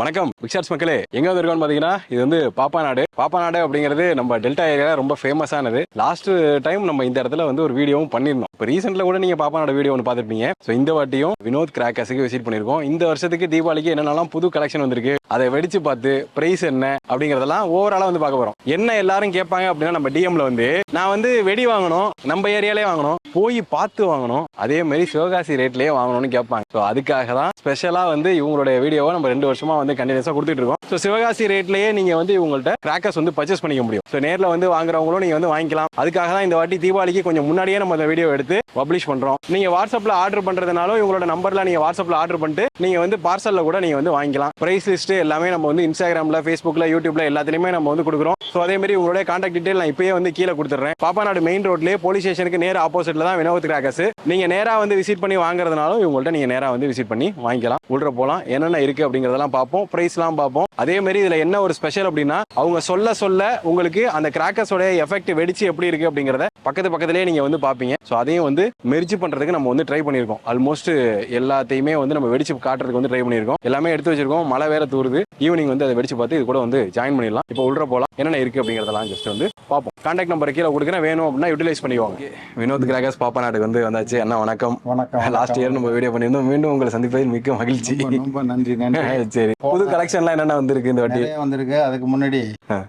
வணக்கம். பிக்சார்ஸ் மக்களே எங்க வந்திருக்கோம்னு பாத்தீங்கன்னா இது வந்து பாப்பா நாடு. பாப்பா நாடு அப்படிங்கிறது நம்ம டெல்டா ஏரியா ரொம்ப ஃபேமஸானது லாஸ்ட் டைம் நம்ம இந்த இடத்துல வந்து ஒரு வீடியோவும் பண்ணியிருந்தோம். இப்போ ரீசெண்ட்ல கூட நீங்க பாப்பா நாடு வீடியோ ஒன்று பார்த்துருப்பீங்க ஸோ இந்த வாட்டியும் வினோத் கிராக்கர்ஸுக்கு விசிட் பண்ணியிருக்கோம். இந்த வருஷத்துக்கு தீபாவளிக்கு என்னென்னலாம் புது கலெக்ஷன் வந்திருக்கு அதை வெடிச்சு பார்த்து பிரைஸ் என்ன அப்படிங்கறதெல்லாம் ஓவராலாக வந்து பார்க்க போறோம். என்ன எல்லாரும் கேட்பாங்க அப்படின்னா நம்ம டிஎம்ல வந்து நான் வந்து வெடி வாங்கணும் நம்ம ஏரியாலே வாங்கணும். போய் பார்த்து வாங்கணும். அதே மாதிரி சிவகாசி ரேட்லேயே வாங்கணும்னு கேட்பாங்க. ஸோ அதுக்காக தான் ஸ்பெஷலாக வந்து இவங்களுடைய வீடியோவை நம்ம ரெண்டு வருஷமாக வந்து கண்டினியூஸாக கொடுத்துட்டு இருக்கோம். ஸோ சிவகாசி ரேட்லேயே நீங்கள் வந்து இவங்கள்ட்ட கிராக்கர்ஸ் வந்து பர்ச்சேஸ் பண்ணிக்க முடியும். ஸோ நேரில் வந்து வாங்குறவங்களும் நீங்கள் வந்து வாங்கிக்கலாம். அதுக்காக தான் இந்த வாட்டி தீபாவளிக்கு கொஞ்சம் முன்னாடியே நம்ம இந்த வீடியோ எடுத்து பப்ளிஷ் பண்ணுறோம் நீங்கள் வாட்ஸ்அப்பில் ஆர்டர் பண்ணுறதுனாலும் இவங்களோட நம்பரில் நீங்கள் வாட்ஸ்அப்பில் ஆர்டர் பண்ணிட்டு நீங்கள் வந்து பார்சலில் கூட நீங்கள் வந்து வாங்கிக்கலாம். ப்ரைஸ் லிஸ்ட்டு எல்லாமே நம்ம வந்து இன்ஸ்டாகிராம்ல ஃபேஸ்புக்கில் யூடியூப்பில் எல்லாத்துலேயுமே நம்ம வந்து கொடுக்குறோம். ஸோ அதே மாதிரி உங்களுடைய கான்டாக்ட் டீட்டெயில் நான் இப்பயே வந்து கீழே கொடுத்துறேன் பாப்பாநாடு மெயின் ரோட்லேயே போலீஸ் ஸ்டேஷனுக்கு ஆப்போசிட்டில் தான் வினோத் கிராக்கர்ஸ் நீங்க நேரா வந்து விசிட் பண்ணி வாங்குறதுனாலும் இவங்கள்ட்ட நீங்க நேரா வந்து விசிட் பண்ணி வாங்கிக்கலாம். உள்ள போகலாம் என்னென்ன இருக்கு அப்படிங்கறதெல்லாம் பார்ப்போம். ப்ரைஸ்லாம் பார்ப்போம். அதே மாதிரி இதுல என்ன ஒரு ஸ்பெஷல் அப்படின்னா அவங்க சொல்ல சொல்ல உங்களுக்கு அந்த கிராக்கர்ஸோட எஃபெக்ட் வெடிச்சு எப்படி இருக்கு அப்படிங்கறத பக்கத்து பக்கத்துலேயே நீங்க வந்து பாப்பீங்க ஸோ அதையும் வந்து மெரிச்சு பண்றதுக்கு நம்ம வந்து ட்ரை பண்ணியிருக்கோம். ஆல்மோஸ்ட் எல்லாத்தையுமே வந்து நம்ம வெடிச்சு காட்டுறதுக்கு வந்து ட்ரை பண்ணியிருக்கோம். எல்லாமே எடுத்து வச்சிருக்கோம். மழை வேற தூருது. ஈவினிங் வந்து அதை வெடிச்சு பார்த்து இது கூட வந்து ஜாயின் பண்ணிடலாம். இப்போ உள்ள போலாம். என்னென்ன இருக்கு அப்படிங்கறதெல்லாம் ஜஸ்ட் வந்து பார்ப்போம். கான்டாக்ட் நம்பர் கீழே கொடுக்குறேன். வேணும் அப்படின்னா யூட்டிலைஸ் பண்ணிக்குவாங்க வினோத் கிராகஸ் பாப்பா நாட்டுக்கு வந்து வந்தாச்சு. அண்ணா வணக்கம். வணக்கம் லாஸ்ட் இயர் நம்ம வீடியோ பண்ணியிருந்தோம். மீண்டும் உங்களை சந்திப்பதில் மிக்க மகிழ்ச்சி. ரொம்ப நன்றி நன்றி. சரி. புது கலெக்ஷன்லாம் என்னென்ன வந்திருக்கு இந்த வாட்டி? வந்திருக்கு. அதுக்கு முன்னாடி.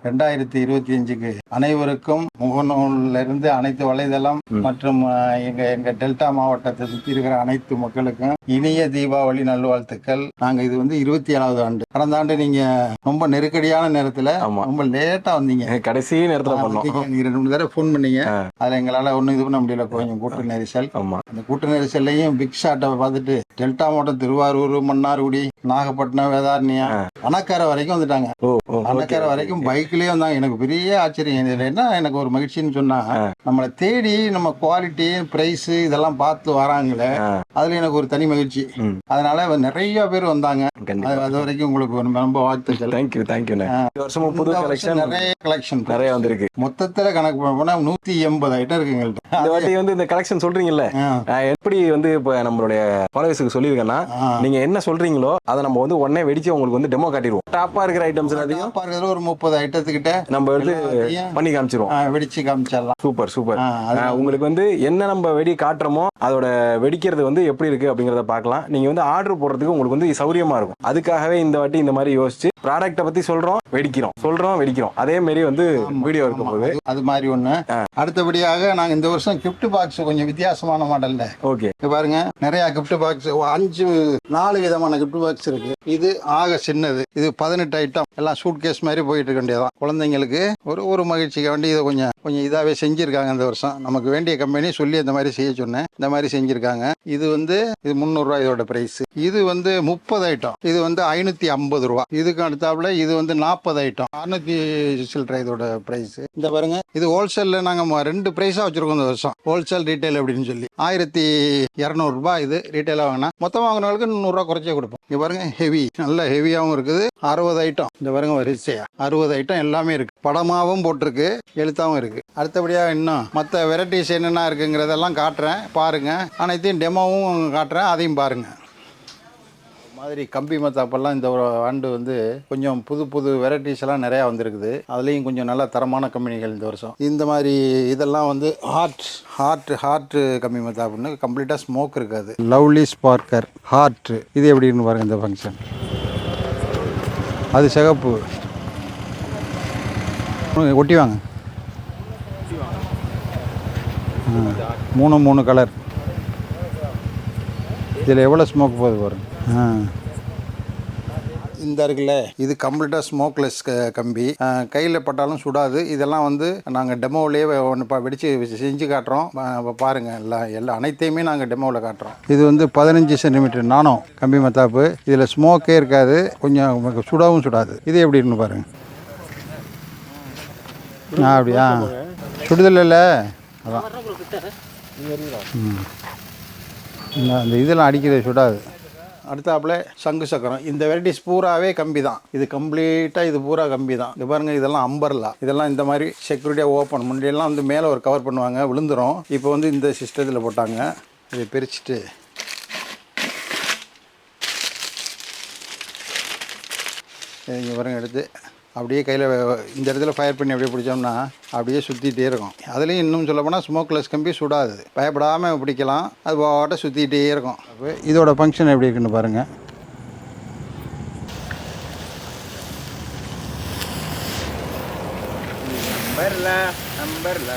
ரெண்டாயிரத்தி இருபத்தி அஞ்சுக்கு அனைவருக்கும் முகநூல்ல இருந்து அனைத்து வலைதளம் மற்றும் எங்க எங்க டெல்டா மாவட்டத்தை சுத்தி இருக்கிற அனைத்து மக்களுக்கும் இனிய தீபாவளி நல்வாழ்த்துக்கள். நாங்க இது வந்து இருபத்தி ஏழாவது ஆண்டு. கடந்த ஆண்டு நீங்க ரொம்ப நெருக்கடியான நேரத்துல. ரொம்ப லேட்டா வந்தீங்க. கடைசி நேரத்துல பண்ணோம். நீங்க ரெண்டு மூணு தடவை ஃபோன் பண்ணீங்க. அதுல எங்களால ஒண்ணும் இது பண்ண முடியல கொஞ்சம் கூட்ட நெரிசல். ஆமா. அந்த கூட்ட நெரிசல்லையும் பிக் ஷாட்டை பார்த்துட்டு டெல்டா மாவட்டம் திருவாரூர் மன்னார்குடி நாகப்பட்டினம் வேதாரண்யா அணக்கரை வரைக்கும் வந்துட்டாங்க. அணக்கரை வரைக்கும் பைக்லயே வந்தாங்க. எனக்கு பெரிய ஆச்சரியம். இதுல என்ன எனக்கு ஒரு மகிழ்ச்சின்னு சொன்னா நம்மளை தேடி நம்ம குவாலிட்டி பிரைஸ் இதெல்லாம் பார்த்து வராங்களே. அதுல எனக்கு ஒரு தனி மகிழ்ச்சி. அதனால நிறைய பேர் வந்தாங்க. அது வரைக்கும் உங்களுக்கு ரொம்ப வாழ்த்துக்கள். தேங்க்யூ தேங்க்யூண்ணே இந்த வருஷமும் புது வருஷம் கலெக்ஷன் நிறைய கலெக்ஷன் நிறைய வந்திருக்கு. மொத்தத்துல கணக்கு பண்ண போனா நூத்தி எண்பது ஐட்டம் இருக்கு எங்கள்கிட்ட இந்த வாட்டி வந்து இந்த கலெக்ஷன் சொல்றீங்கல்ல எப்படி வந்து இப்போ நம்மளுடைய ஃபாலோவர்ஸுக்கு சொல்லியிருக்கேன்னா. நீங்க என்ன சொல்றீங்களோ அதை நம்ம வந்து உடனே வெடிச்சு உங்களுக்கு வந்து டெமோ காட்டிடுவோம். டாப்பா இருக்கிற ஐட்டம்ஸ் எல்லாத்தையும் ஒரு முப்பது ஐட்டத்துக்கிட்ட நம்ம எல்லாத்தையும் பண்ணி காமிச்சிருவோம். வெடிச்சு காமிச்சிடலாம். சூப்பர் சூப்பர் உங்களுக்கு வந்து என்ன நம்ம வெடி காட்டுறோமோ அதோட வெடிக்கிறது வந்து எப்படி இருக்கு அப்படிங்கறத பார்க்கலாம். நீங்க வந்து ஆர்டர் போடுறதுக்கு உங்களுக்கு வந்து சௌரியமா இருக்கும். அதுக்காகவே இந்த வாட்டி இந்த மாதிரி யோசிச்சு ப்ராடக்ட்டை பத்தி சொல்றோம் வெடிக்கிறோம். சொல்றோம் வெடிக்கிறோம். அதே மாதிரி வந்து வீடியோ இருக்கும் போது அது- அது மாதிரி ஒண்ணு. அடுத்தபடியாக நாங்க இந்த வருஷம் கிஃப்ட் பாக்ஸ் கொஞ்சம் வித்தியாசமான மாடல்ல ஓகே பாருங்க நிறைய கிஃப்ட் பாக்ஸ் அஞ்சு நாலு விதமான கிஃப்ட் பாக்ஸ் இருக்கு. இது ஆக சின்னது. இது பதினெட்டு ஐட்டம் எல்லாம் சூட் கேஸ் மாதிரி போயிட்டு இருக்க வேண்டியதான் குழந்தைங்களுக்கு ஒரு ஒரு மகிழ்ச்சிக்கு வேண்டி இதை கொஞ்சம் கொஞ்சம் இதாகவே செஞ்சிருக்காங்க இந்த வருஷம். நமக்கு வேண்டிய கம்பெனி சொல்லி இந்த மாதிரி செய்ய சொன்னேன். இந்த மாதிரி செஞ்சிருக்காங்க. இது வந்து இது முந்நூறுரூவா இதோட பிரைஸ் இது வந்து முப்பது ஐட்டம் இது வந்து ஐநூத்தி ஐம்பது ரூபா. இதுக்கு அடுத்தாப்புல இது வந்து நாற்பது ஐட்டம் அறுநூத்தி சில்லற இதோட பிரைஸ் இந்த பாருங்க. இது ஹோல்சேல்ல நாங்கள் ரெண்டு பிரைஸா வச்சிருக்கோம் இந்த வருஷம். ஹோல்சேல் ரீட்டைல் அப்படின்னு சொல்லி. ஆயிரத்தி இரநூறுபா இது ரீட்டைலாக வாங்கினா மொத்தம் வாங்கினவங்களுக்கு நூறுரூவா குறைச்சே கொடுப்போம். இங்கே பாருங்க ஹெவி நல்ல ஹெவியாகவும் இருக்குது. அறுபது ஐட்டம் இந்த பாருங்க வரிசையா அறுபது ஐட்டம் எல்லாமே இருக்கு. படமாகவும் போட்டிருக்கு எழுத்தாகவும் இருக்கு. அடுத்தபடியாக இன்னும் மற்ற வெரைட்டிஸ் என்னென்ன இருக்குங்கிறதெல்லாம் காட்டுறேன் பாருங்க. அனைத்தையும் டெமோவும் காட்டுறேன் அதையும் பாருங்கள் மாதிரி கம்பி மத்தாப்பெல்லாம் இந்த ஒரு ஆண்டு வந்து கொஞ்சம் புது புது வெரைட்டிஸ் எல்லாம் நிறையா வந்திருக்குது. அதுலேயும் கொஞ்சம் நல்ல தரமான கம்பெனிகள் இந்த வருஷம். இந்த மாதிரி இதெல்லாம் வந்து ஹார்ட் ஹார்ட் ஹார்ட் கம்பி மத்தாப்புன்னு கம்ப்ளீட்டாக ஸ்மோக் இருக்காது. லவ்லி ஸ்பார்க்கர் ஹார்ட் இது எப்படின்னு பாருங்கள் இந்த ஃபங்க்ஷன் அது சிகப்பு. ஒட்டி வாங்க. மூணு மூணு கலர் இதில் எவ்வளோ ஸ்மோக் போகுது பாருங்கள் இந்த இருக்குல்ல இது கம்ப்ளீட்டாக ஸ்மோக்லெஸ் கம்பி. கையில் பட்டாலும் சுடாது. இதெல்லாம் வந்து நாங்கள் டெமோவிலேயே ஒன்று வெடித்து செஞ்சு காட்டுறோம். பா- பாருங்க எல்லாம் எல்லா அனைத்தையுமே நாங்கள் டெமோவில் காட்டுறோம். இது வந்து பதினஞ்சு சென்டிமீட்டர் நானோ கம்பி மத்தாப்பு. இதில் ஸ்மோக்கே இருக்காது. கொஞ்சம் சுடாவும் சுடாது. இது எப்படின்னு பாருங்க. ஆ அப்படியா? சுடுதல் இல்லை. அதான். இந்த- இதெல்லாம் அடிக்கிறது சுடாது. அடுத்தாப்புல சங்கு சக்கரம். இந்த வெரைட்டிஸ் பூராவே கம்பி தான் இது கம்ப்ளீட்டாக இது பூரா கம்பி தான் இது பாருங்க இதெல்லாம் அம்பர்லா இதெல்லாம் இந்த மாதிரி செக்யூரிட்டியாக ஓப்பன் முன்னாடியெல்லாம் வந்து மேலே ஒரு கவர் பண்ணுவாங்க விழுந்துரும். இப்போ வந்து இந்த சிஸ்டத்தில் போட்டாங்க. இதை பிரிச்சுட்டு. இங்கே பாருங்க எடுத்து அப்படியே கையில் இந்த இடத்துல ஃபயர் பண்ணி அப்படியே பிடிச்சோம்னா அப்படியே சுற்றிட்டே இருக்கும். அதுலேயும் இன்னும் சொல்ல போனால் ஸ்மோக்லெஸ் கம்பி சுடாது. பயப்படாமல் பிடிக்கலாம். அது பாட்ட சுற்றிக்கிட்டே இருக்கும். அப்போ இதோட ஃபங்க்ஷன் எப்படி இருக்குன்னு பாருங்கள் நம்பர்ல நம்பர்ல.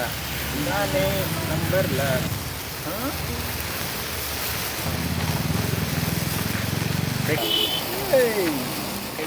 நானே நம்பர்ல.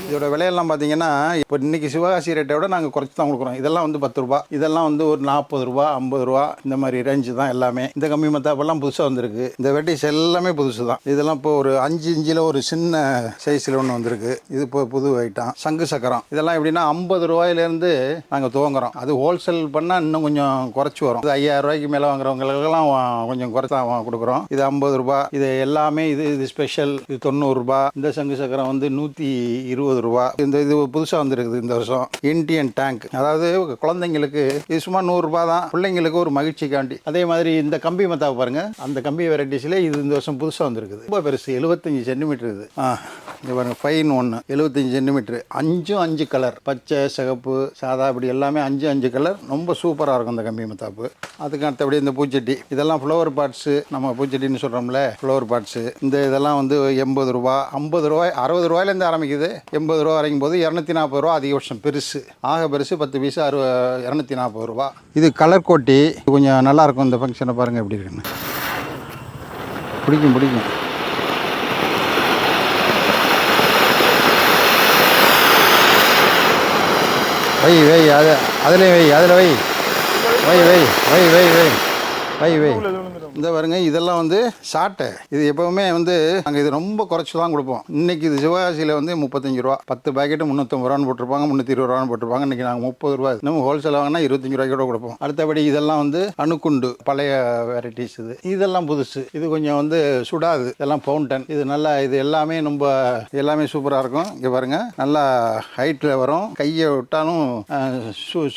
இதோட விலையெல்லாம் பார்த்தீங்கன்னா இப்போ இன்றைக்கி சிவகாசி ரேட்டை விட நாங்கள் குறைச்சி தான் கொடுக்குறோம். இதெல்லாம் வந்து பத்து ரூபா. இதெல்லாம் வந்து ஒரு நாற்பது ரூபா ஐம்பது ரூபா இந்த மாதிரி ரேஞ்சு தான் எல்லாமே. இந்த கம்மி மத்தாப்பெல்லாம் புதுசாக வந்திருக்கு. இந்த வெட்டிஸ் எல்லாமே புதுசு தான். இதெல்லாம் இப்போ ஒரு அஞ்சு இஞ்சில் ஒரு சின்ன சைஸில் ஒன்று வந்திருக்கு. இது இப்போ புது ஐட்டம் சங்கு சக்கரம். இதெல்லாம் எப்படின்னா ஐம்பது ரூபாயிலேருந்து நாங்கள் துவங்குறோம். அது ஹோல்சேல் பண்ணால் இன்னும் கொஞ்சம் குறைச்சி வரும். இது ஐயாயிரம் ரூபாய்க்கு மேலே வாங்குறவங்களுக்கெல்லாம் கொஞ்சம் குறைச்சா கொடுக்குறோம். இது ஐம்பது ரூபா. இது எல்லாமே இது இது ஸ்பெஷல் இது தொண்ணூறுரூபா இந்த சங்கு சக்கரம் வந்து நூற்றி இருபது ரூபா. இந்த இது புதுசாக வந்திருக்குது இந்த வருஷம். இந்தியன் டேங்க் அதாவது குழந்தைங்களுக்கு இது சும்மா நூறுரூபா தான். பிள்ளைங்களுக்கு ஒரு மகிழ்ச்சிக்காண்டி. அதே மாதிரி இந்த கம்பி மத்தாவை பாருங்கள் அந்த கம்பி வெரைட்டிஸில் இது இந்த வருஷம் புதுசாக வந்திருக்குது. ரொம்ப பெருசு. எழுபத்தஞ்சி சென்டிமீட்டர் இது. ஆ இது பாருங்க ஃபைன் ஒன்று எழுபத்தஞ்சு சென்டிமீட்ரு அஞ்சும் அஞ்சு கலர் பச்சை சிகப்பு சாதா இப்படி எல்லாமே அஞ்சு அஞ்சு கலர் ரொம்ப சூப்பராக இருக்கும் இந்த கம்பி மத்தாப்பு. அதுக்கு அடுத்தபடி இந்த பூச்செடி இதெல்லாம் ஃப்ளவர் பாட்ஸு நம்ம பூச்செடின்னு சொல்கிறோம்ல ஃப்ளவர் பாட்ஸு இந்த இதெல்லாம் வந்து எண்பது ரூபா ஐம்பது ரூபாய் அறுபது ரூபாயிலேருந்து ஆரம்பிக்குது. எண்பது ரூபா வரைக்கும் போது இரநூத்தி நாற்பது ரூபா அதிகபட்சம் பெருசு. ஆக பெருசு பத்து பீஸு அறு இரநூத்தி நாற்பது ரூபா. இது கலர் கோட்டி. கொஞ்சம் நல்லாயிருக்கும் இந்த ஃபங்க்ஷனை பாருங்கள் எப்படி இருக்குன்னு. பிடிக்கும் பிடிக்கும். வை வை அது அதில் வை அதில் வை. வை வை வை வை வை. வை வை இந்த பாருங்க இதெல்லாம் வந்து சாட்டை. இது எப்பவுமே வந்து நாங்கள் இது ரொம்ப குறைச்சி தான் கொடுப்போம். இன்னைக்கு இது சிவகாசியில் வந்து முப்பத்தஞ்சு ரூபா. பத்து பாக்கெட்டு முந்நூற்றம்பது ரூபான்னு போட்டிருப்பாங்க முந்நூற்றி இருபது ரூபான்னு போட்டிருப்பாங்க. இன்னைக்கு நாங்கள் முப்பது ரூபா நம்ம ஹோல்சேல் வாங்கினா இருபத்தஞ்சு ரூபாய்க்கு கூட கொடுப்போம். அடுத்தபடி இதெல்லாம் வந்து அணுக்குண்டு பழைய வெரைட்டிஸ் இது. இதெல்லாம் புதுசு. இது கொஞ்சம் வந்து சுடாது. இதெல்லாம் ஃபவுண்டன் இது நல்லா இது எல்லாமே ரொம்ப எல்லாமே சூப்பராக இருக்கும். இங்கே பாருங்க நல்லா ஹைட்டில் வரும். கையை விட்டாலும்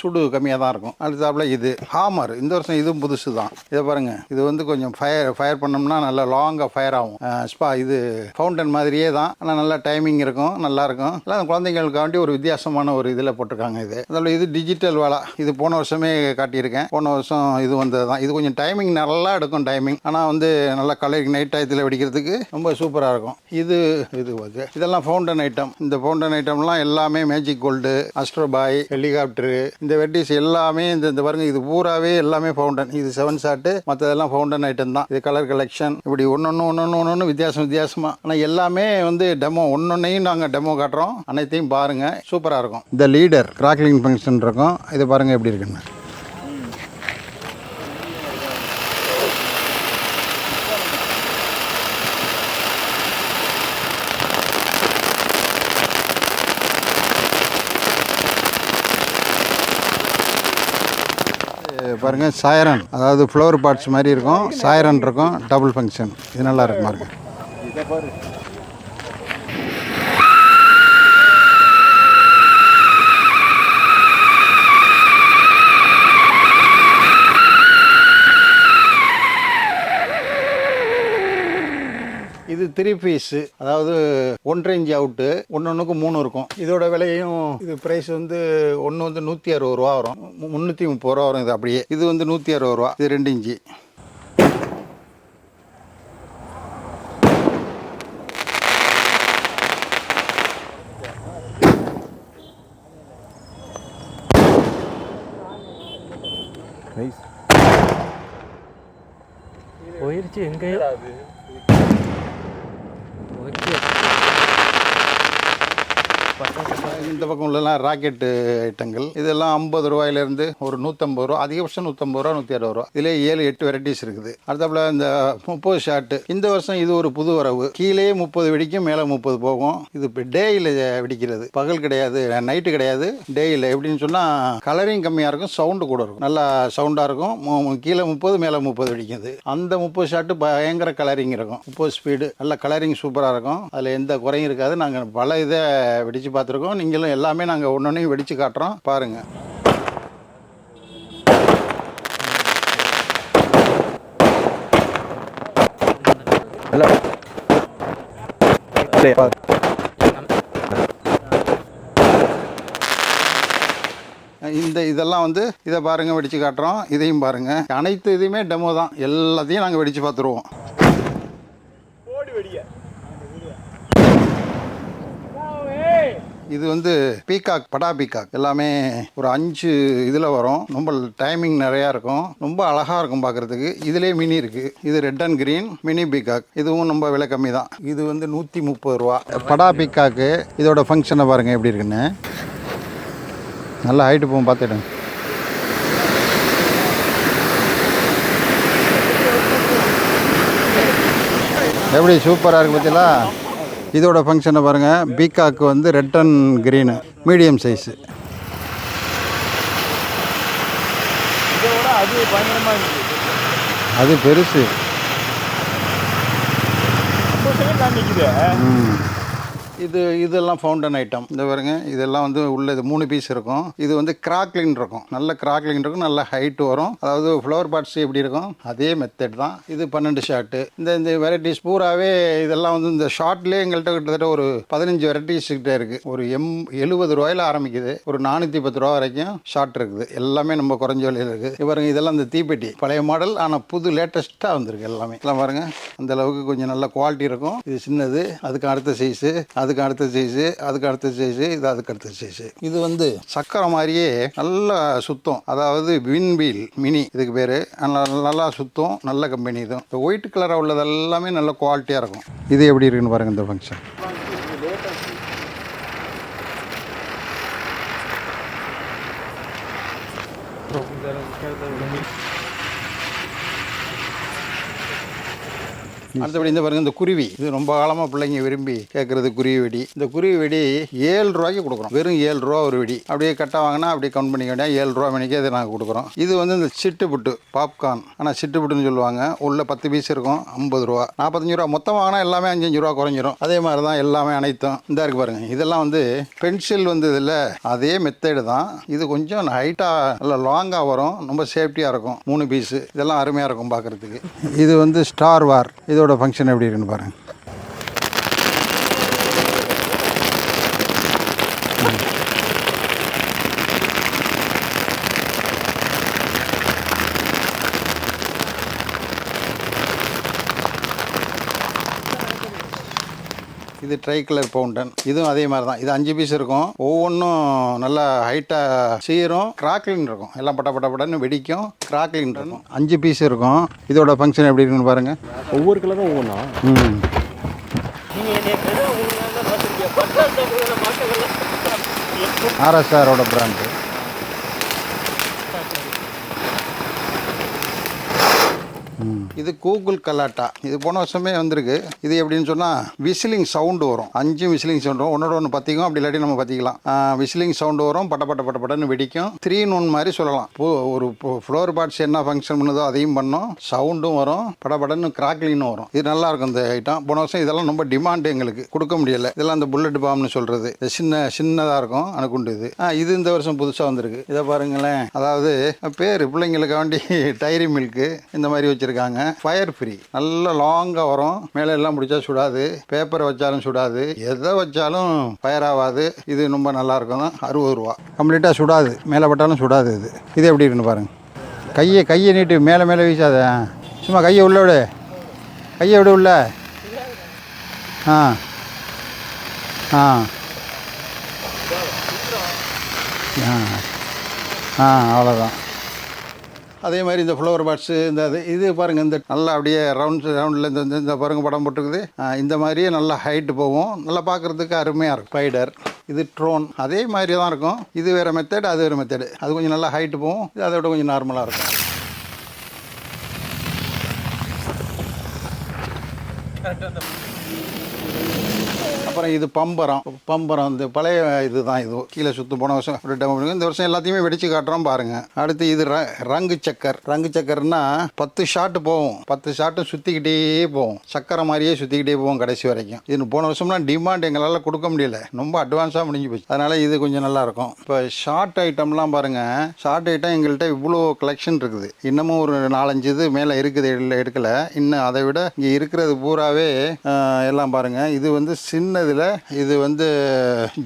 சுடு கம்மியாக தான் இருக்கும். அடுத்தாப்புல இது. ஹாமர் இந்த வருஷம் இதுவும் புதுசு தான் இதை பாருங்க. இது வந்து கொஞ்சம் ஃபயர் ஃபயர் பண்ணோம்னா நல்லா லாங்காக ஃபயர் ஆகும். ஸ்பா இது ஃபவுண்டன் மாதிரியே தான். ஆனால் நல்லா டைமிங் இருக்கும் நல்லா இருக்கும். எல்லாம் குழந்தைங்களுக்காண்டி ஒரு வித்தியாசமான ஒரு இதில் போட்டிருக்காங்க இது. அதில் இது டிஜிட்டல் வேலை. இது போன வருஷமே காட்டியிருக்கேன். போன வருஷம் இது வந்தது தான். இது கொஞ்சம் டைமிங் நல்லா எடுக்கும் டைமிங் ஆனால் வந்து நல்லா கலர் நைட் டயத்தில் வெடிக்கிறதுக்கு ரொம்ப சூப்பராக இருக்கும். இது இது வந்து இதெல்லாம் ஃபவுண்டன் ஐட்டம் இந்த ஃபவுண்டன் ஐட்டம்லாம் எல்லாமே மேஜிக் கோல்டு அஸ்ட்ரோபாய் ஹெலிகாப்டரு இந்த வெட்டிஸ் எல்லாமே இந்த இந்த பாருங்கள் இது பூராவே எல்லாமே ஃபவுண்டன் இது செவன் ஷாட்டு மற்றதெல்லாம் ஃபவுண்டன் ஐட்டம் தான். இது கலர் கலெக்ஷன் இப்படி ஒன்னொன்று ஒன்னொன்று ஒன்று வித்தியாசம் வித்தியாசமாக ஆனால் எல்லாமே வந்து டெமோ ஒன்னொன்னையும் நாங்கள் டெமோ காட்டுறோம். அனைத்தையும் பாருங்கள் சூப்பராக இருக்கும். இந்த லீடர் கிராக்லிங் ஃபங்க்ஷன் இருக்கும். இதை பாருங்கள் எப்படி இருக்குன்னு. பாருங்க சாயரன். அதாவது ஃப்ளவர் பாட்ஸ் மாதிரி இருக்கும். சாயரன் இருக்கும். டபுள் ஃபங்க்ஷன் இது நல்லா இருக்கும் பாருங்கள் இது த்ரீ பீஸு அதாவது ஒன்றரை இன்ச் அவுட்டு ஒன்று மூணு இருக்கும். இதோட விலையும் இது ப்ரைஸ் வந்து ஒன்று வந்து நூற்றி அறுபது ரூபா வரும். முந்நூற்றி முப்பது ரூபா வரும் இது அப்படியே. இது வந்து நூற்றி அறுபது ரூபா. இது ரெண்டு இன்ச்சு போயிருச்சு எங்கேயோ ஓகே இந்த பக்கம் உள்ளலாம் ராக்கெட்டு ஐட்டங்கள். இதெல்லாம் ஐம்பது ரூபாயிலேருந்து ஒரு நூற்றம்பது ரூபா அதிகபட்சம் நூற்றம்பது ரூபா நூற்றி அறுபது ரூபா. இதிலே ஏழு எட்டு வெரைட்டிஸ் இருக்குது. அடுத்தாப்புல இந்த முப்பது ஷாட்டு இந்த வருஷம் இது ஒரு புது வரவு. கீழே முப்பது வெடிக்கும் மேலே முப்பது போகும். இது இப்போ டேயில் வெடிக்கிறது. பகல் கிடையாது நைட்டு கிடையாது டேயில். எப்படின்னு சொன்னால் கலரிங் கம்மியாக இருக்கும் சவுண்டு கூட இருக்கும். நல்லா சவுண்டாக இருக்கும். கீழே முப்பது மேலே முப்பது வெடிக்குது. அந்த முப்பது ஷாட்டு பயங்கர கலரிங் இருக்கும். முப்பது ஸ்பீடு நல்ல கலரிங் சூப்பராக இருக்கும். அதில் எந்த குறையும் இருக்காது. நாங்கள் பல இதை வெடிச்சு வெடித்து பார்த்துருக்கோம். நீங்களும் எல்லாமே நாங்கள் ஒன்றொன்னையும் வெடித்து காட்டுறோம். பாருங்கள் இந்த இதெல்லாம் வந்து இதை பாருங்க வெடிச்சு காட்டுறோம். இதையும் பாருங்க. அனைத்து இதுவுமே டெமோ தான். எல்லாத்தையும் நாங்கள் வெடிச்சு பார்த்துருவோம். இது வந்து பீகாக் படா பீகாக். எல்லாமே ஒரு அஞ்சு இதில் வரும். ரொம்ப டைமிங் நிறையா இருக்கும். ரொம்ப அழகாக இருக்கும் பார்க்குறதுக்கு இதுலேயே மினி இருக்குது இது red and green mini peacock. இதுவும் ரொம்ப விலை கம்மி தான். இது வந்து நூற்றி முப்பது ரூபா. படா பீகாக்கு இதோட ஃபங்க்ஷனை பாருங்கள் எப்படி இருக்குன்னு. நல்லா ஹைட்டு போகும் பார்த்துடுங்க எப்படி சூப்பராக இருக்குது பார்த்தீங்களா இதோட ஃபங்க்ஷனை பாருங்கள் பீகாக்கு வந்து red and green medium size அது பெருசு. ம். இது இதெல்லாம் ஃபவுண்டன் ஐட்டம் இந்த பாருங்க இதெல்லாம் வந்து உள்ள இது மூணு பீஸ் இருக்கும். இது வந்து கிராக்லின் இருக்கும். நல்ல கிராக்லின் இருக்கும் நல்ல ஹைட் வரும். அதாவது ஃப்ளவர் பாட்ஸ் எப்படி இருக்கும்? அதே மெத்தட் தான். இது பன்னெண்டு ஷார்ட்டு இந்த இந்த வெரைட்டிஸ் பூராவே இதெல்லாம் வந்து இந்த ஷார்ட்லேயே எங்கள்கிட்ட கிட்டத்தட்ட ஒரு பதினஞ்சு வெரைட்டிஸ் கிட்டே இருக்கு. ஒரு எம் எழுபது ரூபாயில ஆரம்பிக்குது. ஒரு நானூற்றி பத்து ரூபா வரைக்கும் ஷார்ட் இருக்குது. எல்லாமே நம்ம குறைஞ்ச விலையில் இருக்குது இவருங்க பாருங்க இதெல்லாம் இந்த தீப்பெட்டி. பழைய மாடல் ஆனால் புது லேட்டஸ்ட்டாக வந்திருக்கு எல்லாமே. எல்லாம் பாருங்க அந்த அளவுக்கு கொஞ்சம் நல்ல குவாலிட்டி இருக்கும். இது சின்னது அதுக்கு அடுத்த சைஸு அதுக்கு அடுத்த சைஸு அதுக்கு அடுத்த சைஸு இது அதுக்கு அடுத்த சைஸு இது வந்து சக்கரை மாதிரியே நல்லா சுத்தம். அதாவது வின்வீல் மினி இதுக்கு பேர். நல்லா சுத்தம் நல்ல கம்பெனி இதுவும் இந்த ஒயிட் கலராக உள்ளது எல்லாமே நல்ல குவாலிட்டியாக இருக்கும். இது எப்படி இருக்குன்னு பாருங்க இந்த ஃபங்க்ஷன் அடுத்தபடி இந்த பாருங்க இந்த குருவி. இது ரொம்ப காலமாக பிள்ளைங்க விரும்பி கேட்குறது குருவி வெடி. இந்த குருவி வெடி ஏழு ரூபாய்க்கு கொடுக்குறோம். வெறும் ஏழு ரூபா ஒரு வெடி. அப்படியே கட்டா வாங்கினா அப்படியே கவுண்ட் பண்ணிக்க வேண்டிய ஏழு ரூபா மணிக்கு அதை நாங்கள் கொடுக்குறோம். இது வந்து இந்த சிட்டு புட்டு பாப்கார்ன் ஆனால் சிட்டு புட்டுன்னு சொல்லுவாங்க. உள்ள பத்து பீஸ் இருக்கும் ஐம்பது ரூபா. நாற்பத்தஞ்சு ரூபா. மொத்தம் வாங்கினா எல்லாமே அஞ்சஞ்சு ரூபா குறைஞ்சிரும். அதே மாதிரி தான் எல்லாமே அனைத்தும். இந்த இருக்கு பாருங்க. இதெல்லாம் வந்து பென்சில் வந்து இதில் அதே மெத்தேடு தான். இது கொஞ்சம் ஹைட்டாக நல்லா லாங்காக வரும். ரொம்ப சேஃப்டியாக இருக்கும். மூணு பீஸு இதெல்லாம் அருமையாக இருக்கும் பார்க்குறதுக்கு இது வந்து ஸ்டார் வார் இது இதோட ஃபங்க்ஷன் எப்படி இருக்குன்னு பாருங்க. இது ட்ரை கலர் பவுண்டன் இதுவும் அதே மாதிரி தான் இது அஞ்சு பீஸ் இருக்கும். ஒவ்வொன்றும் நல்லா ஹைட்டாக சீரும் கிராக்லின் இருக்கும். எல்லாம் பட்ட பட்ட பட்டன்னு வெடிக்கும் கிராக்லின் இருக்கும். அஞ்சு பீஸ் இருக்கும். இதோட ஃபங்க்ஷன் எப்படி இருக்குன்னு பாருங்கள் ஒவ்வொரு கலரும் ஒவ்வொன்றா ம். நீங்கள் என்னை எதோ உங்களுக்கு தான் பார்த்துருக்கீங்க பட்டாசு மாட்டங்கள்லாம் ஆர்எஸ்ஆரோட பிராண்டு இது கூகுள் கலாட்டா. இது போன வருஷமே வந்திருக்கு. இது எப்படின்னு சொன்னால் விசிலிங் சவுண்டு வரும். அஞ்சு விசிலிங் சவுண்டு வரும். ஒன்னோட ஒன்று பற்றிக்கும் அப்படி இல்லாட்டி நம்ம பற்றிக்கலாம் விசிலிங் சவுண்டு வரும். பட்ட பட்ட பட்ட பட்டன்னு வெடிக்கும். த்ரீ ஒன் மாதிரி சொல்லலாம். ஒரு ஃப்ளோர் பார்ட்ஸ் என்ன ஃபங்க்ஷன் பண்ணுதோ அதையும் பண்ணும். சவுண்டும் வரும். பட படன்னு கிராக்லின்னு வரும். இது நல்லா இருக்கும் இந்த ஐட்டம் போன வருஷம் இதெல்லாம் ரொம்ப டிமாண்டு எங்களுக்கு. கொடுக்க முடியல. இதெல்லாம் அந்த புல்லட் பாம்னு சொல்கிறது சின்ன சின்னதாக இருக்கும். அணுக்குண்டு இது. இது இந்த வருஷம் புதுசாக வந்திருக்கு. இதை பாருங்களேன். அதாவது பேர் பிள்ளைங்களுக்கு வேண்டி டைரி மில்க்கு இந்த மாதிரி வச்சுருக்காங்க. ஃபயர் ஃப்ரீ நல்ல லாங்காக வரும். மேலே எல்லாம் முடிச்சா சுடாது. பேப்பரை வச்சாலும் சுடாது. எதை வச்சாலும் ஃபயர் ஆகாது இது ரொம்ப நல்லா இருக்கும். அறுபது ரூபா. கம்ப்ளீட்டாக சுடாது. மேலே பட்டாலும் சுடாது இது. இது எப்படி இருக்குன்னு பாருங்க. கையை கையை நீட்டு. மேலே மேலே வீசாத. சும்மா கையை உள்ள விடு. கையை விடு உள்ள. ஆ. ஆ. ஆ. ஆ அவ்வளோதான் அதே மாதிரி இந்த ஃப்ளவர் பாட்ஸு இந்த இது இது பாருங்கள் இந்த நல்லா அப்படியே ரவுண்ட் ரவுண்டில் இந்த இந்த- பாருங்கள் படம் போட்டுருக்குது இந்த மாதிரியே நல்லா ஹைட்டு போகும். நல்லா பார்க்குறதுக்கு அருமையாக இருக்கும். ஸ்பைடர் இது ட்ரோன் அதே மாதிரி தான் இருக்கும். இது வேறு மெத்தட் அது வேறு மெத்தடு அது கொஞ்சம் நல்லா ஹைட்டு போகும். இது அதை விட கொஞ்சம் நார்மலாக இருக்கும். அப்புறம் இது பம்பரம். பம்பரம் இந்த பழைய இதுதான் இது. கீழே சுத்து போன வருஷம் ஒரு இந்த வருஷம் எல்லாத்தையுமே வெடிச்சு காட்டுறோம் பாருங்க. அடுத்து இது ர- ரங்கு சக்கர். ரங்கு சக்கர்னா பத்து ஷாட்டு போகும். பத்து ஷாட்டும் சுற்றிக்கிட்டே போகும். சக்கரை மாதிரியே சுற்றிக்கிட்டே போகும் கடைசி வரைக்கும். இது போன வருஷம்லாம் டிமாண்ட் எங்களால் கொடுக்க முடியல. ரொம்ப அட்வான்ஸாக முடிஞ்சு போச்சு. அதனால இது கொஞ்சம் நல்லா இருக்கும். இப்போ ஷார்ட் ஐட்டம்லாம் பாருங்க. ஷார்ட் ஐட்டம் எங்கள்கிட்ட இவ்வளோ கலெக்ஷன் இருக்குது. இன்னமும் ஒரு நாலஞ்சு இது மேலே இருக்குது எடுக்கல. இன்னும் அதை விட இங்கே இருக்கிறது பூராவே எல்லாம் பாருங்க. இது வந்து சின்ன இதில் இது வந்து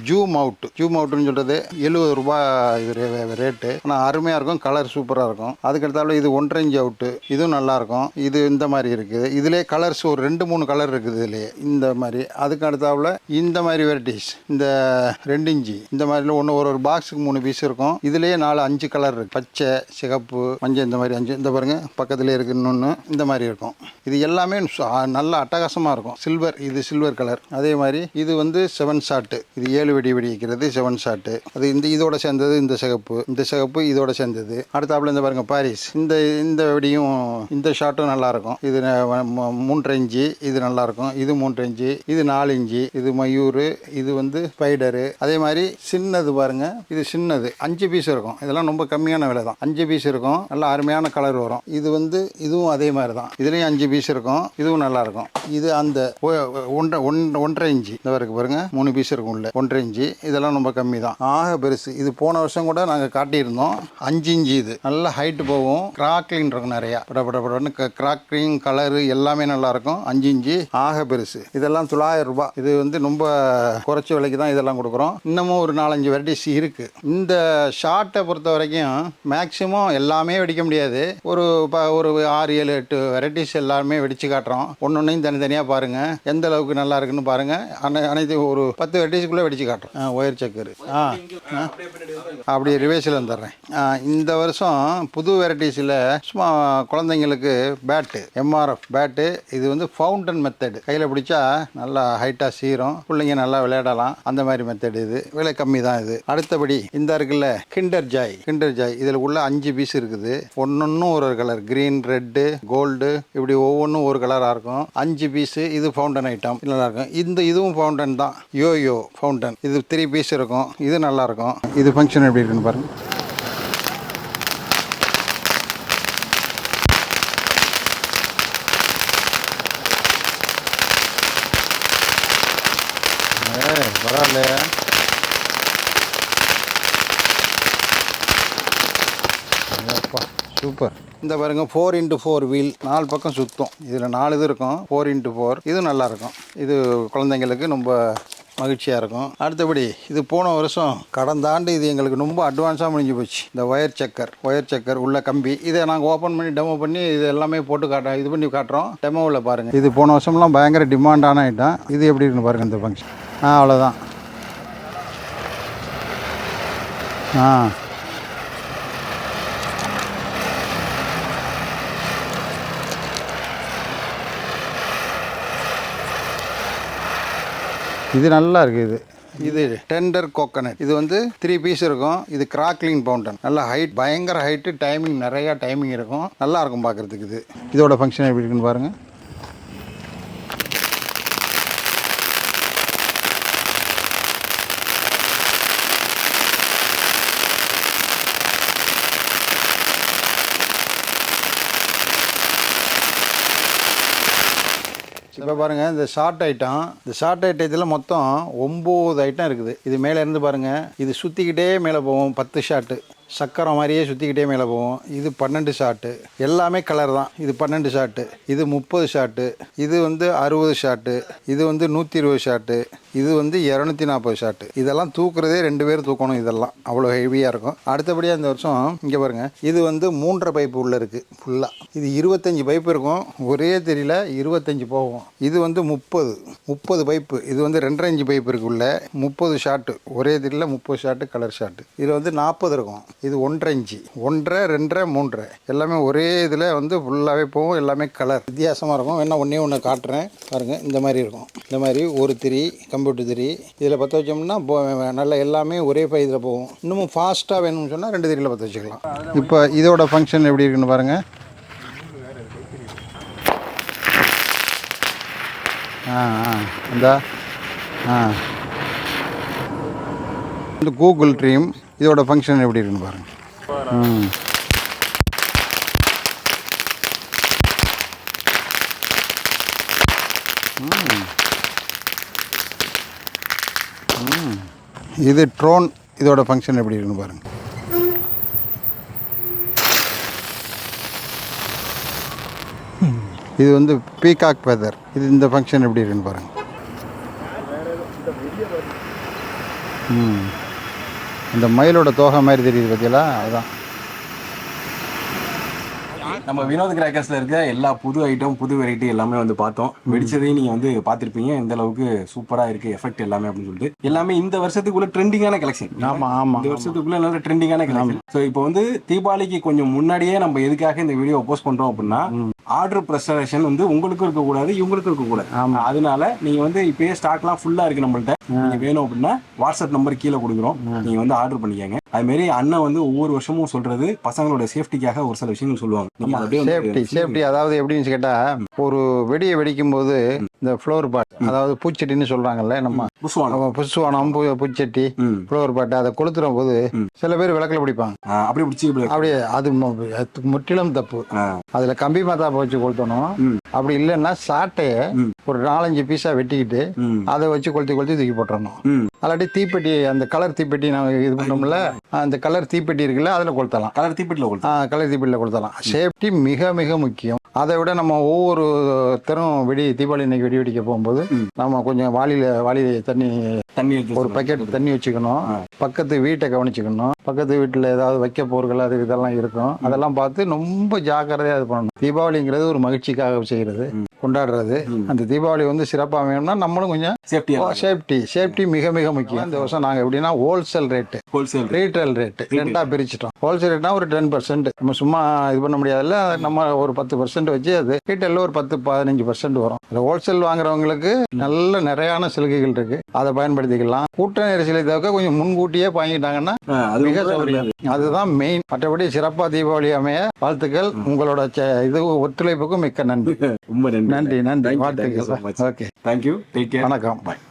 ஜூம் அவுட் ஜூம் அவுட்னு சொல்கிறது எழுபது ரூபாய் இது ரே- ரேட்டு. ஆனால் அருமையாக இருக்கும். கலர் சூப்பராக இருக்கும். அதுக்கடுத்தாப்புல இது ஒன்றரை இன்ச் அவுட்டு இதுவும் நல்லாயிருக்கும் இது இந்த மாதிரி இருக்குது. இதிலே கலர்ஸ் ஒரு ரெண்டு மூணு கலர் இருக்குது இதுலேயே. இந்த மாதிரி. அதுக்கு அடுத்தாப்புல இந்த மாதிரி வெரைட்டிஸ் இந்த ரெண்டு இன்ச்சு. இந்த மாதிரில ஒன்று ஒரு ஒரு பாக்ஸுக்கு மூணு பீஸ் இருக்கும். இதுலேயே நாலு அஞ்சு கலர் இருக்குது பச்சை சிகப்பு மஞ்சள் இந்த மாதிரி அஞ்சு. இந்த பாருங்கள் பக்கத்துலேயே இருக்குது இன்னொன்று இந்த மாதிரி இருக்கும். இது எல்லாமே நல்லா அட்டகாசமாக இருக்கும். சில்வர் இது சில்வர் கலர் அதே மாதிரி இது வந்து செவன் ஷாட்டு இது ஏழு வெடி வெடிக்கிறது செவன் ஷாட்டு அது இந்த இதோட சேர்ந்தது இந்த சிகப்பு. இந்த சிகப்பு இதோட சேர்ந்தது. அடுத்தாப்புல இந்த பாருங்க பாரிஸ். இந்த இந்த வெடியும் இந்த ஷாட்டும் நல்லா இருக்கும் இது ந- இஞ்சி மூன்றரை இது நல்லா இருக்கும் இது மூன்றரை இஞ்சி இது நாலு இஞ்சி இது மயூர். இது வந்து ஸ்பைடரு. அதே மாதிரி சின்னது பாருங்க. இது சின்னது. அஞ்சு பீஸ் இருக்கும். இதெல்லாம் ரொம்ப கம்மியான விலை தான். அஞ்சு பீஸ் இருக்கும். நல்லா அருமையான கலர் வரும். இது வந்து இதுவும் அதே மாதிரி தான். இதுலேயும் அஞ்சு பீஸ் இருக்கும். இதுவும் நல்லா இருக்கும் இது அந்த ஒன்றரை ஒன்- ஒன்றரை இன்ச்சு. இந்த வரைக்கும் பாருங்க. மூணு பீஸ் இருக்கும் உள்ள. ஒன்றரை இன்ச்சு. இதெல்லாம் ரொம்ப கம்மி தான். ஆக பெருசு. இது போன வருஷம் கூட நாங்கள் காட்டியிருந்தோம். அஞ்சு இன்ச்சு இது. நல்ல ஹைட் போகும். கிராக்லின் இருக்கும் நிறையா. பட பட படன்னு கிராக்லிங் கலரு எல்லாமே நல்லா இருக்கும். அஞ்சு இன்ச்சு. ஆக பெருசு. இதெல்லாம் தொள்ளாயிரம் ரூபாய். இது வந்து ரொம்ப குறைச்ச விலைக்கு தான் இதெல்லாம் கொடுக்குறோம். இன்னமும் ஒரு நாலஞ்சு வெரைட்டிஸ் இருக்கு. இந்த ஷார்ட்டை பொறுத்த வரைக்கும் மேக்சிமம் எல்லாமே வெடிக்க முடியாது. ஒரு ப- ஒரு ஆறு ஏழு எட்டு வெரைட்டிஸ் எல்லாருமே வெடிச்சு காட்டுறோம். ஒன்னொன்னையும் தனித்தனியாக பாருங்க. எந்த அளவுக்கு நல்லா இருக்குன்னு பாருங்க. அனை- அனைத்து ஒரு பத்து வெட்டிஸ்க்குள்ளே வெடிச்சு காட்டுறேன் ஒயர் சக்கரு ஆ ஆ. அப்படி ரிவேஸில் வந்துடுறேன். ஆ, இந்த வருஷம் புது வெரைட்டிஸில் சும்மா குழந்தைங்களுக்கு பேட்டு எம்ஆர்எஃப் பேட்டு இது வந்து ஃபவுண்டன் மெத்தடு கையில் பிடிச்சா நல்லா ஹைட்டாக சீரும். பிள்ளைங்க நல்லா விளையாடலாம். அந்த மாதிரி மெத்தடு இது. விலை கம்மி தான் இது. அடுத்தபடி இந்த இருக்குல்ல கிண்டர் ஜாய் கிண்டர் ஜாய் இதில் உள்ள அஞ்சு பீஸ் இருக்குது. ஒன்னொன்னும் ஒரு ஒரு கலர் கிரீன் ரெட்டு கோல்டு இப்படி ஒவ்வொன்றும் ஒரு கலராக இருக்கும். அஞ்சு பீஸு இது ஃபவுண்டன் ஐட்டம் நல்லா இருக்கும். இந்த இதுவும் ஃபவுண்டன் தான். யோ யோ ஃபவுண்டன் இது த்ரீ பீஸ் இருக்கும். இது நல்லா இருக்கும். இது ஃபங்க்ஷன் எப்படி இருக்குன்னு பாருங்க. ஏய், சூப்பர். இந்த பாருங்க ஃபோர் இன்ட்டு ஃபோர் வீல் நாலு பக்கம் சுற்றும் இதில் நாலு இது இருக்கும். ஃபோர் இன்ட்டு ஃபோர் இது நல்லா இருக்கும். இது குழந்தைங்களுக்கு ரொம்ப மகிழ்ச்சியாக இருக்கும். அடுத்தபடி இது போன வருஷம் கடந்த ஆண்டு இது எங்களுக்கு ரொம்ப அட்வான்ஸாக முடிஞ்சு போச்சு. இந்த ஒயர் செக்கர் ஒயர் செக்கர் உள்ள கம்பி இதை நாங்கள் ஓப்பன் பண்ணி டெமோ பண்ணி இது எல்லாமே போட்டு காட்டுறோம் இது பண்ணி காட்டுறோம். டெமோவில் பாருங்கள் இது போன வருஷம்லாம் பயங்கர டிமாண்டான ஐட்டம் இது எப்படி இருக்குன்னு பாருங்கள் இந்த ஃபங்க்ஷன் ஆ அவ்வளோதான் ஆ. இது நல்லா இருக்குது இது. இது டெண்டர் கோகனட் இது வந்து த்ரீ பீஸ் இருக்கும். இது கிராக்லிங் பவுண்டன் நல்லா ஹைட் பயங்கர ஹைட்டு டைமிங் நிறையா டைமிங் இருக்கும். நல்லா இருக்கும் பார்க்குறதுக்கு இது. இதோட ஃபங்க்ஷன் எப்படி இருக்குன்னு பாருங்கள் இப்போ பாருங்கள் இந்த ஷார்ட் ஐட்டம் இந்த ஷார்ட் ஐட்டத்தில் மொத்தம் ஒம்பது ஐட்டம் இருக்குது. இது மேலே இருந்து பாருங்கள் இது சுற்றிக்கிட்டே மேலே போகும் பத்து ஷாட்டு சக்கரம் மாதிரியே சுற்றிக்கிட்டே மேலே போகும். இது பன்னெண்டு ஷாட்டு எல்லாமே கலர் தான். இது பன்னெண்டு ஷாட்டு இது முப்பது ஷாட்டு இது வந்து அறுபது ஷாட்டு இது வந்து நூற்றி இருபது ஷாட்டு இது வந்து இரநூத்தி நாற்பது ஷாட்டு இதெல்லாம் தூக்குறதே ரெண்டு பேர் தூக்கணும் இதெல்லாம். அவ்வளோ ஹெவியாக இருக்கும். அடுத்தபடியாக இந்த வருஷம் இங்கே பாருங்கள் இது வந்து மூன்றரை பைப்பு உள்ளே இருக்குது ஃபுல்லாக இது இருபத்தஞ்சி பைப்பு இருக்கும். ஒரே தெரியல இருபத்தஞ்சி போகும். இது வந்து முப்பது முப்பது பைப்பு இது வந்து ரெண்டரை இன்ச்சு பைப்பு இருக்குள்ள முப்பது ஷாட்டு ஒரே தெரியல முப்பது ஷாட்டு கலர் ஷாட்டு இதில் வந்து நாற்பது இருக்கும். இது ஒன்றரை இஞ்சி ஒன்றரை ரெண்டரை மூன்றரை. எல்லாமே ஒரே இதில் வந்து ஃபுல்லாகவே போகும். எல்லாமே கலர் வித்தியாசமாக இருக்கும். வேணா ஒன்றே ஒன்று காட்டுறேன். பாருங்கள் இந்த மாதிரி இருக்கும். இந்த மாதிரி ஒரு திரி போட்டு திரி இதில் பற்ற வச்சோம்னா நல்லா நல்ல எல்லாமே ஒரே இதில் போகும். இன்னமும் ஃபாஸ்ட்டாக வேணும்னு சொன்னால் ரெண்டு திரியில் பற்ற வச்சுக்கலாம். இப்போ இதோட ஃபங்க்ஷன் எப்படி இருக்குன்னு பாருங்கள் ஆ ஆ இந்த. ஆ. இந்த கூகுள் ட்ரீம் இதோட ஃபங்க்ஷன் எப்படி இருக்குன்னு பாருங்கள் ம். இது ட்ரோன் இதோட ஃபங்க்ஷன் எப்படி இருக்குன்னு பாருங்கள் இது வந்து பீகாக் ஃபெதர் இது இந்த ஃபங்க்ஷன் எப்படி இருக்குன்னு பாருங்க. ம். இந்த மயிலோட தோகை மாதிரி தெரியுது பார்த்தீங்களா அதுதான் நம்ம வினோத் கிராக்கர்ஸ்ல இருக்க எல்லா புது ஐட்டம் புது வெரைட்டி எல்லாமே வந்து பார்த்தோம். வெடிச்சதையும் நீங்க வந்து பார்த்திருப்பீங்க. எந்த அளவுக்கு சூப்பரா இருக்கு எஃபெக்ட் எல்லாமே அப்படின்னு சொல்லிட்டு. எல்லாமே இந்த வருஷத்துக்குள்ள ட்ரெண்டிங்கான கலெக்ஷன் ஆமாம் ஆமாம் இந்த வருஷத்துக்குள்ள நல்ல ட்ரெண்டிங்கான கலெக்ஷன் ஸோ இப்போ வந்து தீபாவளிக்கு கொஞ்சம் முன்னாடியே நம்ம எதுக்காக இந்த வீடியோ போஸ்ட் பண்றோம் அப்படின்னா ஆர்டர் ப்ரெசரேஷன் வந்து உங்களுக்கும் இருக்கக்கூடாது இவங்களுக்கும் இருக்கக்கூடாது. ஆமா. அதனால நீங்க வந்து இப்பயே ஸ்டாக்லாம் ஃபுல்லா இருக்கு நம்மள்ட்ட. நீங்க வேணும் அப்படின்னா வாட்ஸ்அப் நம்பர் கீழே கொடுக்குறோம். நீங்க வந்து ஆர்டர் பண்ணிக்கங்க. அது மாதிரி அண்ணன் வந்து ஒவ்வொரு வருஷமும் சொல்றது பசங்களோட சேஃப்டிக்காக ஒரு சில விஷயங்கள் சொல்லுவாங்க. நீங்க சேஃப்டி சேஃப்டி அதாவது எப்படின்னு கேட்டா ஒரு வெடியை வெடிக்கும் போது இந்த ஃப்ளோர் பாட் அதாவது பூச்செட்டின்னு சொல்றாங்கல்ல நம்ம புஷ்வானம் பூச்செட்டி. ஃப்ளோர் பாட்டு அதை கொளுத்துற போது சில பேர் விளக்கில் பிடிப்பாங்க. ஆ, அப்படியே பிடிச்சி அப்படியே அது முற்றிலும் தப்பு. அதுல கம்பி மாத்தாப்ப வச்சு கொளுத்தணும். அப்படி இல்லைன்னா சாட்டைய. ஒரு நாலஞ்சு பீஸா வெட்டிக்கிட்டு அதை வச்சு கொளுத்தி கொளுத்தி தூக்கி போட்டுறணும். அல்லாட்டி தீப்பெட்டி அந்த கலர் தீப்பெட்டி நாங்கள் இது பண்ணோம்ல அந்த கலர் தீப்பெட்டி இருக்குல்ல அதில் கொளுத்தலாம். கலர் தீப்பெட்டில கொடுத்தா ஆ, கலர் தீப்பெட்டியில் கொளுத்தலாம். சேஃப்டி மிக மிக முக்கியம். அதை விட நம்ம ஒவ்வொரு தரும் வெடி தீபாவளி இன்னைக்கு வெடி வெடிக்க போகும்போது நம்ம கொஞ்சம் வாளியில வாளியில தண்ணி தண்ணி ஒரு பக்கெட் தண்ணி வச்சுக்கணும். பக்கத்து வீட்டை கவனிச்சுக்கணும். பக்கத்து வீட்டில் ஏதாவது வைக்க போர்கள் அது இதெல்லாம் இருக்கும். அதெல்லாம் பார்த்து ரொம்ப ஜாக்கிரதையாக இது பண்ணணும். தீபாவளிங்கிறது ஒரு மகிழ்ச்சிக்காக செய்கிறது கொண்டாடுறது. அந்த தீபாவளி வந்து சிறப்பாக வேணும்னா நம்மளும் கொஞ்சம் சேஃப்டி சேஃப்டி மிக மிக முக்கியம். இந்த வருஷம் நாங்கள் எப்படின்னா wholesale rate wholesale retail rate ரெண்டா பிரிச்சிட்டோம். ஹோல்சேல் ரேட்னா ஒரு டென் பர்சன்ட் நம்ம சும்மா இது பண்ண முடியாதுல்ல. நம்ம ஒரு பத்து பர்சன்ட் வச்சு அது ரீட்டைலில் ஒரு பத்து பதினஞ்சு பர்சன்ட் வரும். இந்த ஹோல்சேல் வாங்குறவங்களுக்கு நல்ல நிறையான சலுகைகள் இருக்கு. அதை பயன்படுத்திக்கலாம். கூட்ட நெரிசலை தவிர்க்க கொஞ்சம் முன்கூட்டியே வாங்கிட்டாங்கன்னா அது மிக சௌகரியம். அதுதான் மெயின் மற்றபடி சிறப்பாக தீபாவளி அமைய வாழ்த்துக்கள். உங்களோட இது ஒத்துழைப்புக்கும் மிக்க நன்றி. ரொம்ப நன்றி. நன்றி நன்றி. வாழ்த்துக்கள். ஓகே தேங்க்யூ டேக் கேர் வணக்கம். பாய்